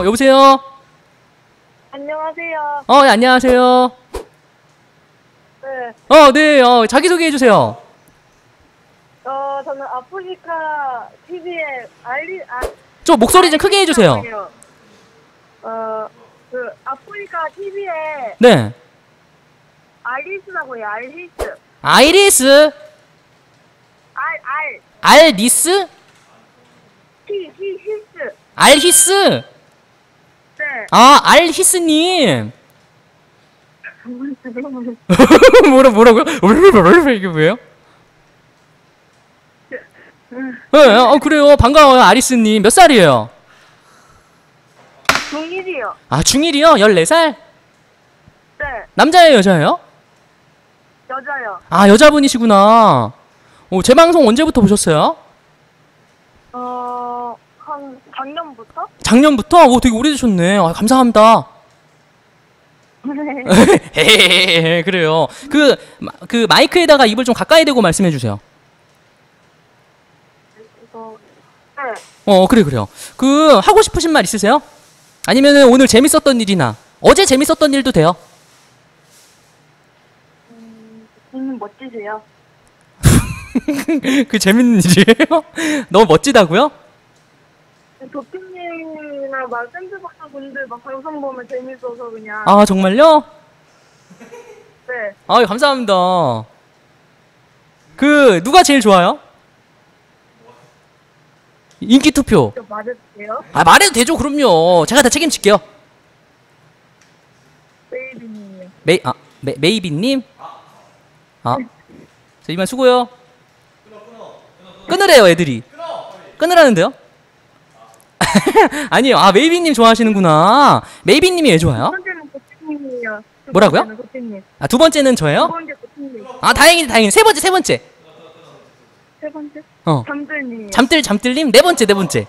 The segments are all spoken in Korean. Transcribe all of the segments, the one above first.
어, 여보세요? 안녕하세요. 어, 예, 안녕하세요. 네, 어, 네, 어, 자기소개 해 주세요. 어, 저는 아프리카 TV에 알리, 아, 좀 목소리 좀 크게 해주세요. 어, 그, 아프리카 TV에 네. 알리스라고 해요, 알리스. 아이리스, 알, 알, 알리스, 히, 히, 히스. 알히스. 네. 아, 알히스님. 뭐라, 뭐라고요? 이게 뭐예요? 네, 어, 그래요. 반가워요, 아리스님. 몇 살이에요? 동일이요. 아, 중1이요? 14살? 네, 남자예요, 여자예요? 여자요. 아, 여자분이시구나. 오, 제 방송 언제부터 보셨어요? 어, 한 작년부터? 작년부터? 오, 되게 오래되셨네. 아, 감사합니다. 헤헤헤헤, 그래요. 그, 마- 그 마이크에다가 입을 좀 가까이 대고 말씀해 주세요. 이거, 네. 어, 그래, 그래요. 그, 하고 싶으신 말 있으세요? 아니면은 오늘 재밌었던 일이나, 어제 재밌었던 일도 돼요. 님 멋지세요. 그 재밌는 일이에요? 너무 멋지다고요? 도피님이나 막 샌드박스 분들 막 방송 보면 재밌어서 그냥. 아, 정말요? 네. 아, 감사합니다. 그, 누가 제일 좋아요? 인기 투표. 저 말해도 돼요? 아, 말해도 되죠, 그럼요. 제가 다 책임질게요. 베이비님이요. 메이, 아, 메, 메이비님? 아, 저 이만 수고요. 끊으래요, 애들이. 끊으라는데요? 아니요, 아, 메이비님 좋아하시는구나. 메이비님이 왜두 좋아요? 번째는 도피님이요. 두 뭐라고요? 번째는. 아, 두 번째는 두 저예요? 번째. 아, 다행이네, 다행이네. 세 번째, 세 번째. 세 번째? 어. 잠들님이요. 잠들, 잠들님? 네 번째, 네 번째.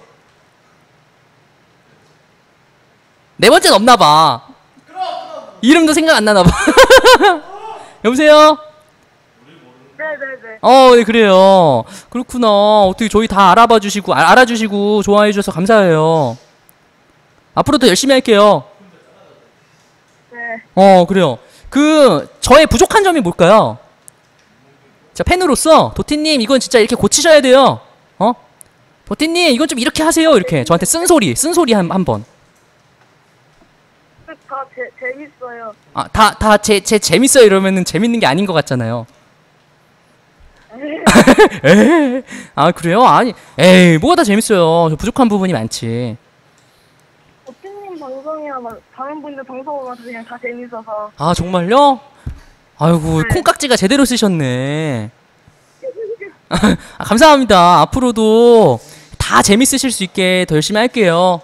네 번째는 없나봐. 이름도 생각 안 나나봐. 여보세요? 네네네. 어, 네, 그래요. 그렇구나. 어떻게 저희 다 알아봐 주시고, 아, 알아주시고, 좋아해 주셔서 감사해요. 앞으로도 열심히 할게요. 네. 어, 그래요. 그, 저의 부족한 점이 뭘까요? 자, 팬으로서, 도티님, 이건 진짜 이렇게 고치셔야 돼요. 어? 도티님, 이건 좀 이렇게 하세요. 이렇게. 저한테 쓴소리, 쓴소리 한, 한 번. 다 제, 재밌어요. 아, 다, 다 제, 제 재밌어요. 이러면은 재밌는 게 아닌 것 같잖아요. 에이, 아, 그래요? 아니, 에이, 뭐가 다 재밌어요. 저 부족한 부분이 많지. 도피님 방송이나 막 다른 분들 방송 보면서 그냥 다 재밌어서. 아, 정말요? 아이고, 네. 콩깍지가 제대로 쓰셨네. 아, 감사합니다. 앞으로도 다 재밌으실 수 있게 더 열심히 할게요.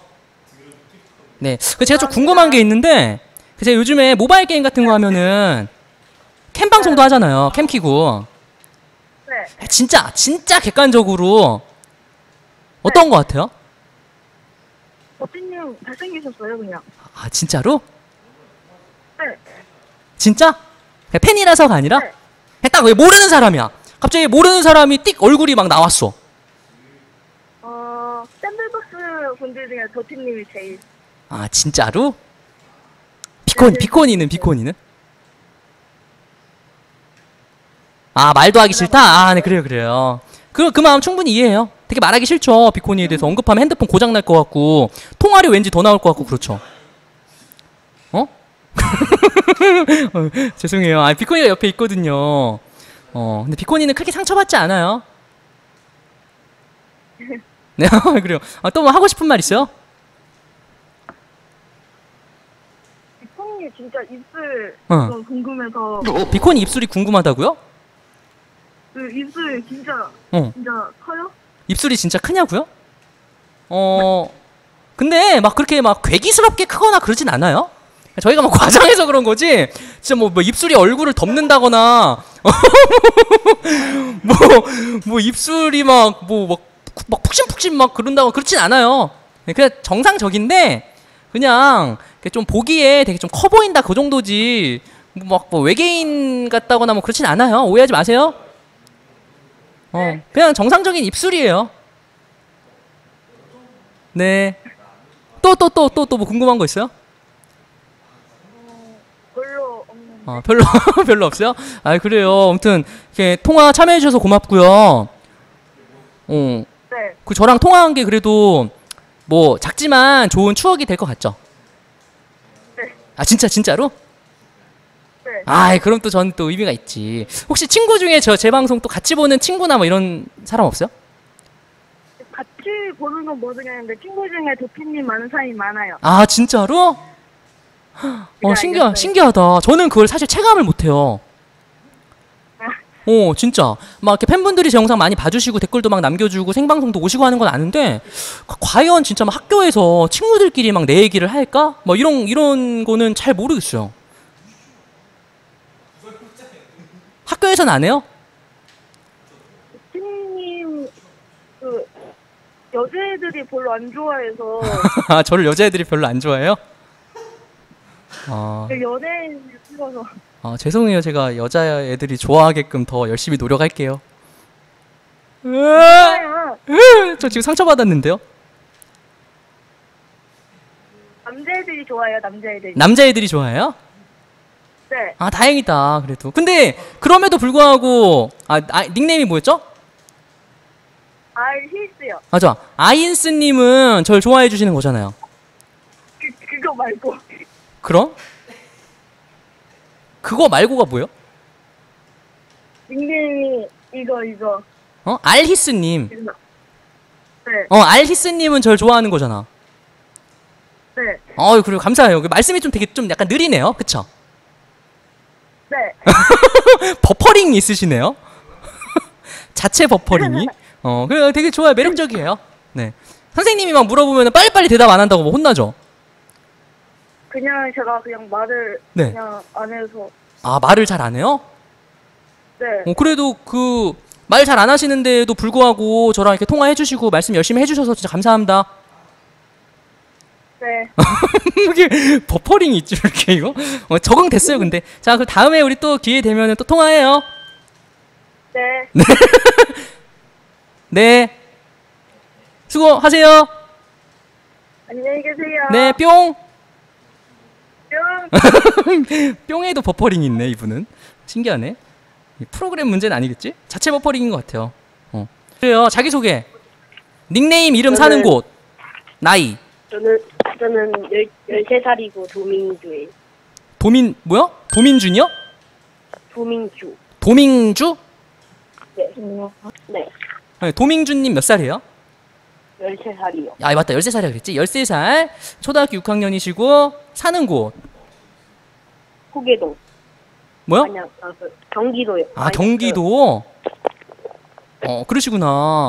네. 그 제가 좀 궁금한 게 있는데, 그 제가 요즘에 모바일 게임 같은 거 하면은 캠 방송도 하잖아요. 캠 키고. 네. 진짜, 진짜 객관적으로 어떤 거 같아요? 도피님 잘생기셨어요, 그냥. 아, 진짜로? 네. 진짜? 팬이라서가 아니라? 네. 딱왜 모르는 사람이야. 갑자기 모르는 사람이 띡 얼굴이 막 나왔어. 어, 샌드박스 분들 중에 도피님이 제일. 아 진짜로? 비콘 비콘이는 비콘이는? 아 말도 하기 싫다? 아 네 그래요 그래요. 그 그 마음 충분히 이해해요. 되게 말하기 싫죠 비콘이에 대해서 언급하면 핸드폰 고장 날 것 같고 통화료 왠지 더 나올 것 같고 그렇죠. 어? 어, 죄송해요. 아 비콘이가 옆에 있거든요. 어 근데 비콘이는 크게 상처받지 않아요. 네 그래요. 아, 또 뭐 하고 싶은 말 있어요? 비콘님 진짜 입술 어. 좀 궁금해서. 비콘이 입술이 궁금하다고요? 그 입술 진짜, 어. 진짜 커요? 입술이 진짜 크냐고요? 어 근데 막 그렇게 막 괴기스럽게 크거나 그러진 않아요. 저희가 막 과장해서 그런 거지. 진짜 뭐, 뭐 입술이 얼굴을 덮는다거나 뭐뭐 입술이 막 뭐막 막 푹신푹신 막 그런다고 그렇진 않아요. 네, 그냥 정상적인데 그냥 좀 보기에 되게 좀 커 보인다 그 정도지. 뭐막뭐 외계인 같다거나 뭐 그렇진 않아요. 오해하지 마세요. 어, 그냥 정상적인 입술이에요. 네. 또 또 또 또 또 뭐 궁금한 거 있어요? 별로 없는데. 아, 별로 별로 없어요? 아, 그래요. 아무튼 이렇게 통화 참여해 주셔서 고맙고요. 어. 네. 그 저랑 통화한 게 그래도 뭐 작지만 좋은 추억이 될 것 같죠? 네. 아, 진짜 진짜로? 네. 아, 그럼 또 저는 또 의미가 있지. 혹시 친구 중에 저 제 방송 또 같이 보는 친구나 뭐 이런 사람 없어요? 같이 보는 건 모르겠는데 친구 중에 도피님 많은 사람이 많아요. 아, 진짜로? 어, 네, 신기하. 신기하다. 저는 그걸 사실 체감을 못해요. 어, 진짜. 막 이렇게 팬분들이 제 영상 많이 봐주시고 댓글도 막 남겨주고 생방송도 오시고 하는 건 아는데, 과- 과연 진짜 막 학교에서 친구들끼리 막 내 얘기를 할까? 뭐 이런, 이런 거는 잘 모르겠어요. 학교에서는 안 해요? 도피님 그 여자애들이 별로 안 좋아해서 아, 저를 여자애들이 별로 안 좋아해요? 아, 그 연예인 찍어서 아, 죄송해요. 제가 여자애들이 좋아하게끔 더 열심히 노력할게요. 으아! 저 지금 상처받았는데요? 남자애들이 좋아해요. 남자애들이. 남자애들이 좋아해요? 네. 아, 다행이다. 그래도. 근데, 그럼에도 불구하고, 아, 아 닉네임이 뭐였죠? 알 힐스요. 맞아. 아인스님은 절 좋아해 주시는 거잖아요. 그 그거 말고 그럼? 그거 말고가 뭐예요? 닉네임이 이거 이거. 어? 알히스님. 네. 어, 알히스님은 절 좋아하는 거잖아. 네. 어, 그리고 감사해요. 그 말씀이 좀 되게 좀 약간 느리네요. 그쵸? 네. 버퍼링 있으시네요. 자체 버퍼링이. 어, 그래 되게 좋아요. 매력적이에요. 네. 선생님이 막 물어보면 빨리빨리 대답 안 한다고 뭐 혼나죠? 그냥 제가 그냥 말을 네. 그냥 안 해서. 아, 말을 잘 안 해요? 네. 어, 그래도 그 말 잘 안 하시는데도 불구하고 저랑 이렇게 통화해 주시고 말씀 열심히 해 주셔서 진짜 감사합니다. 네. 이게 버퍼링이 있죠, 이렇게 이거? 어, 적응됐어요, 근데. 자, 그 다음에 우리 또 기회 되면 또 통화해요. 네. 네. 수고하세요. 안녕히 계세요. 네, 뿅. 뿅. 뿅에도 버퍼링이 있네, 이분은. 신기하네. 이 프로그램 문제는 아니겠지? 자체 버퍼링인 것 같아요. 어. 그래요, 자기소개. 닉네임, 이름, 사는 저는- 곳, 나이. 저는 저는 열, 13살이고 도민주예요. 도민, 뭐야? 도민준이요? 도민주. 도민주? 네. 네. 네, 도민준님 몇 살이에요? 13살이요. 아, 맞다. 13살이라 그랬지? 13살. 초등학교 6학년이시고, 사는 곳. 호계동. 뭐요? 아니야, 아, 그 경기도요. 아, 아니, 경기도. 어, 그러시구나.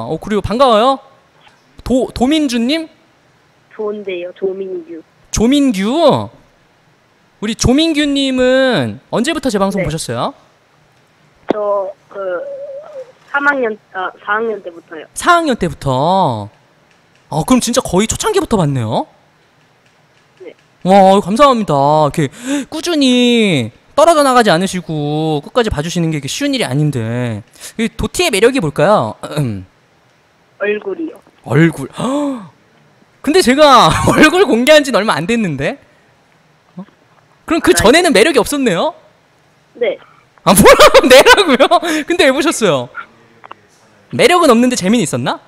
어, 그리고 반가워요. 도, 도민주님? 그 좋은데요, 도민주. 조민규. 우리 조민규님은 언제부터 제 방송 네. 보셨어요? 저, 그, 3학년, 아, 4학년 때부터요. 4학년 때부터. 어, 그럼 진짜 거의 초창기부터 봤네요. 네. 와, 감사합니다. 이렇게 꾸준히 떨어져 나가지 않으시고 끝까지 봐주시는 게 쉬운 일이 아닌데. 이 도티의 매력이 뭘까요? 얼굴이요. 얼굴. 헉! 근데 제가 얼굴 공개한 지는 얼마 안 됐는데? 어? 그럼 그 전에는 매력이 없었네요? 네. 아, 뭐라고 내라고요? 근데 왜 보셨어요? 매력은 없는데 재미는 있었나?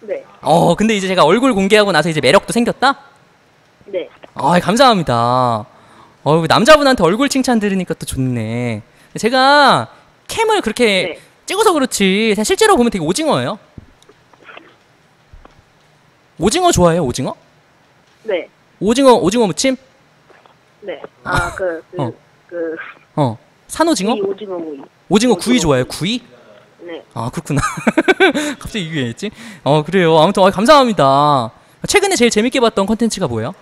네. 어, 근데 이제 제가 얼굴 공개하고 나서 이제 매력도 생겼다? 네. 아, 감사합니다. 어, 남자분한테 얼굴 칭찬 들으니까 또 좋네. 제가 캠을 그렇게 네. 찍어서 그렇지, 실제로 보면 되게 오징어예요. 오징어 좋아해요, 오징어? 네. 오징어, 오징어 무침? 네. 아, 그, 그, 어. 그, 어. 산오징어? 구이 오징어 구이. 오징어 구이 좋아해요, 구이? 네. 아 그렇구나. 갑자기 이게 했지? 어 그래요. 아무튼 어, 감사합니다. 최근에 제일 재밌게 봤던 컨텐츠가 뭐예요?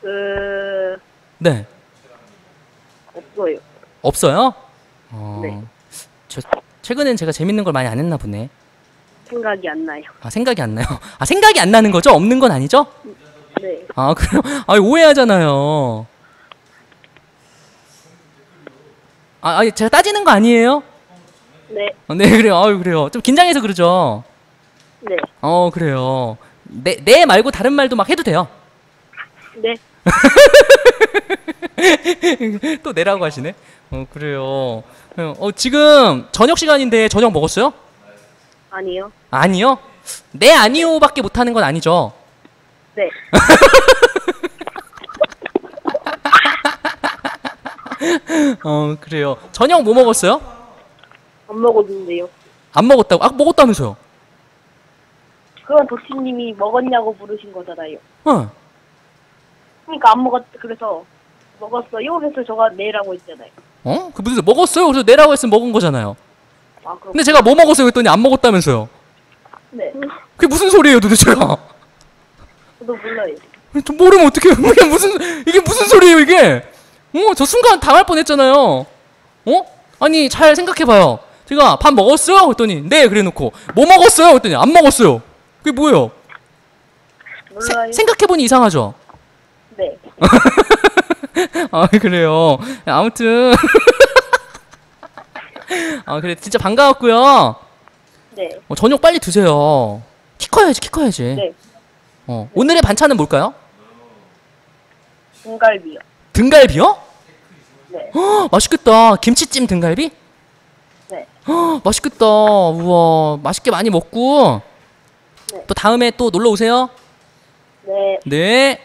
그, 네 없어요. 없어요? 어, 네. 저 최근엔 제가 재밌는 걸 많이 안 했나 보네. 생각이 안 나요. 아 생각이 안 나요. 아 생각이 안 나는 거죠? 없는 건 아니죠? 네. 아 그래요? 아 오해하잖아요. 아, 아 제가 따지는 거 아니에요? 네. 어, 네 그래요. 아유 그래요. 좀 긴장해서 그러죠. 네. 어 그래요. 네, 네 말고 다른 말도 막 해도 돼요. 네. 또 내라고 하시네. 어, 그래요. 어, 지금 저녁 시간인데 저녁 먹었어요? 아니요. 아니요. 네, 아니요밖에 못 하는 건 아니죠. 네. 어, 그래요. 저녁 뭐 먹었어요? 안 먹었는데요. 안 먹었다고? 아, 먹었다면서요. 그건 도치님이 먹었냐고 물으신 거잖아요. 어. 그러니까 안 먹었, 그래서 먹었어요. 그래서 저가 네라고 했잖아요. 어? 그 무슨 먹었어요? 그래서 내라고 했으면 먹은 거잖아요. 아. 근데 제가 뭐 먹었어요? 그랬더니 안 먹었다면서요. 네. 그게 무슨 소리예요, 도대체가? 저도 몰라요. 좀 모르면 어떡해요? 이게 무슨 이게 무슨 소리예요, 이게? 어, 저 순간 당할 뻔 했잖아요. 어? 아니, 잘 생각해 봐요. 제가 밥 먹었어요? 그랬더니 네, 그래 놓고 뭐 먹었어요? 그랬더니 안 먹었어요. 그게 뭐예요? 몰라요. 생각해 보니 이상하죠. 네. 아, 그래요. 아무튼 아, 그래 진짜 반가웠고요. 네. 어, 저녁 빨리 드세요. 키 커야지, 키 커야지. 네. 어, 오늘의 반찬은 뭘까요? 등갈비요. 등갈비요? 네. 헉, 맛있겠다. 김치찜 등갈비? 네. 헉, 맛있겠다. 우와, 맛있게 많이 먹고. 네. 또 다음에 또 놀러 오세요. 네. 네.